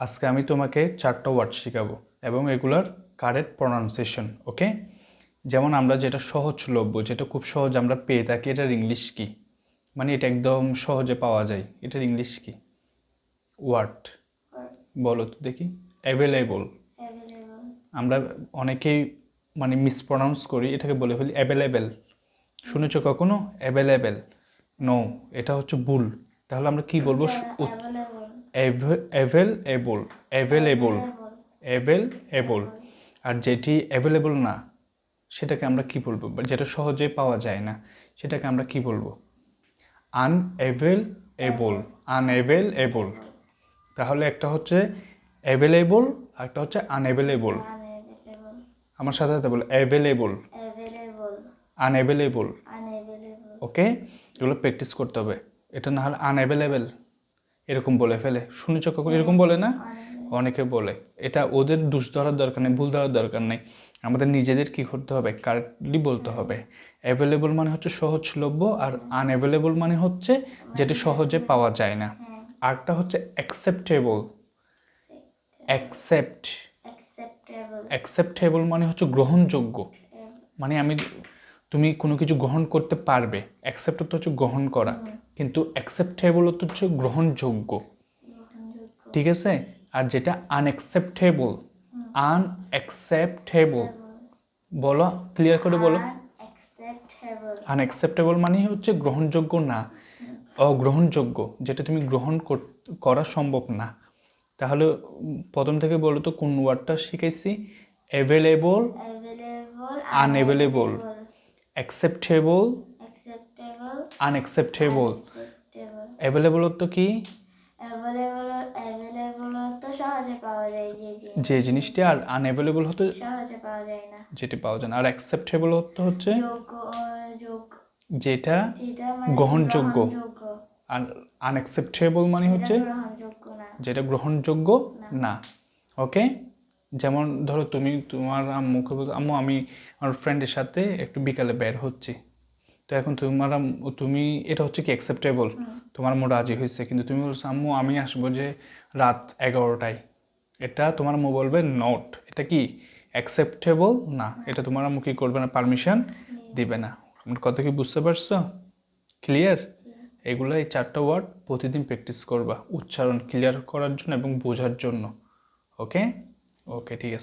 আজকে আমি তোমাকে চারটা ওয়ার্ড শেখাবো এবং এগুলার কারেক্ট প্রনাউন্সিয়েশন ওকে যেমন আমরা যেটা সহজলভ্য যেটা খুব সহজ আমরা পেয়ে থাকি এটার ইংলিশ কি? মানে এটা একদম সহজে পাওয়া যায় এটার ইংলিশ কি? ওয়ার্ড বলো তো দেখি। অ্যাভেলেবল আমরা অনেকেই মানে মিসপ্রনাউন্স করি এটাকে বলে ফেলি অ্যাভেলেবেল শুনেছো কখনো? অ্যাভেলেবেল নো এটা হচ্ছে ভুল। তাহলে আমরা কি বলব? অ্যাভেলেবল অ্যাভেলেবল অ্যাভেলেবল আর যেটি অ্যাভেলেবল না সেটাকে আমরা কি বলব? যেটা সহজে পাওয়া যায় না সেটাকে আমরা কি বলব? আনঅ্যাভেলেবল আনঅ্যাভেলেবল তাহলে একটা হচ্ছে অ্যাভেলেবল আর একটা হচ্ছে আনঅ্যাভেলেবল আমার সাথে সাথে বলো available available unavailable unavailable okay এগুলো প্র্যাকটিস করতে হবে। এটা না হলে আনঅ্যাভেলেবেল এরকম বলে ফেলে। শুনেছ কখন এরকম বলে না? অনেকে বলে এটা ওদের দোষ ধরার দরকার নেই ভুল ধরার দরকার নেই। আমাদের নিজেদের কি করতে হবে? কারেক্টলি বলতে হবে। অ্যাভেলেবল মানে হচ্ছে সহজলভ্য আর আনঅ্যাভেলেবল মানে হচ্ছে যেটা সহজে পাওয়া যায় না। আরেকটা হচ্ছে অ্যাকসেপ্টেবল অ্যাকসেপ্ট অ্যাকসেপ্টেবল মানে হচ্ছে গ্রহণযোগ্য। মানে আমি তুমি কোনো কিছু গ্রহণ করতে পারবে। অ্যাকসেপ্ট তো হচ্ছে গ্রহণ করা। কিন্তু অ্যাকসেপ্টেবল তো হচ্ছে গ্রহণযোগ্য। ঠিক আছে? আর যেটা আনএক্সেপ্টেবল আনএক্সেপ্টেবল বলো ক্লিয়ার করে বলো। আনএক্সেপ্টেবল মানেই হচ্ছে গ্রহণযোগ্য না। অগ্রহণযোগ্য যেটা তুমি গ্রহণ কর- করা সম্ভব না। তাহলে প্রথম থেকে বলো তো কোন ওয়ার্ডটা শিখাইছি? Available unavailable acceptable acceptable unacceptable available তো কি? অ্যাভেলেবল অ্যাভেলেবল তো সহজে পাওয়া যায় যে যে জিনিসটি আর আনঅ্যাভেলেবল হতে সহজে পাওয়া যায় না। যেটি পাওয়া যায় না। আর অ্যাকসেপ্টেবল হতে হচ্ছে যেটা মানে গ্রহণযোগ্য। আর আনএক্সেপ্টেবল মানে হচ্ছে যেটা গ্রহণযোগ্য না। ওকে যেমন ধরো তুমি তোমার আম্মুকে বলছো আম্মু আমি আমার ফ্রেন্ডের সাথে একটু বিকালে বের হচ্ছি। তো এখন তোমার তুমি এটা হচ্ছে কি অ্যাকসেপ্টেবল তোমার আম্মু রাজি হয়েছে কিন্তু তুমি বলছো আম্মু আমি আসব যে রাত এগারোটায়। এটা তোমার আম্মু বলবে নট এটা কি অ্যাকসেপ্টেবল না। এটা তোমার আম্মু কি করবে না? পারমিশন দিবে না। আমার কথা কি বুঝতে পারছ? ক্লিয়ার এগুলো এই চারটা ওয়ার্ড প্রতিদিন প্র্যাকটিস করবা। উচ্চারণ ক্লিয়ার করার জন্য এবং বোঝার জন্য। ওকে ওকে ঠিক আছে